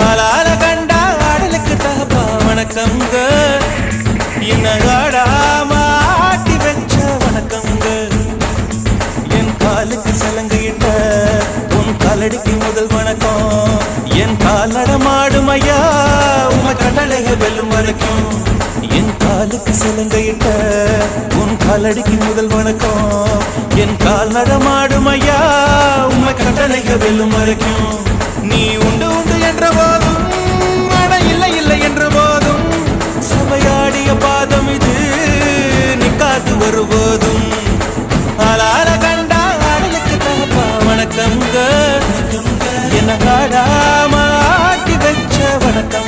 ஆளால கண்டா ஆடலுக்கு தகப்பா வணக்கங்க என்ன ஆடாம வச்ச வணக்கங்க என் காலுக்கு சலங்கையிட்ட உன் காலடிக்கு முதல் வணக்கம். என் கால் ஐயா உம கடலைக வெல்லும் வரைக்கும் என் காலுக்கு காலடிக்கு முதல் வணக்கம். என் கால் நடமாடும் ஐயா உம கடலைக வெல்லும் வரைக்கும். நீ உண்டு உண்டு என்ற போதும் அட இல்லை இல்லை என்ற போதும். சபையாடிய பாதம் இது நீ காத்து வருபோதும் ஆளார கண்டா ஆடலுக்கு தகப்பா வணக்கம்ங்க. என்ன காடாம ஆட்டி வச்ச வணக்கம்.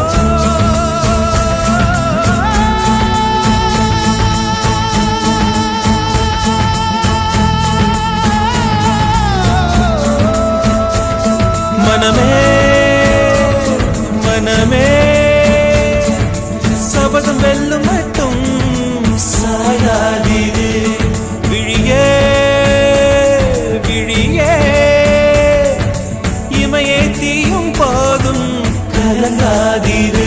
மனமே மனமே. சபதம் வெல்லும் மட்டும் சாயாதீது. விழியே விழியே. இமையை தீயும் போதும் கலங்காதீது.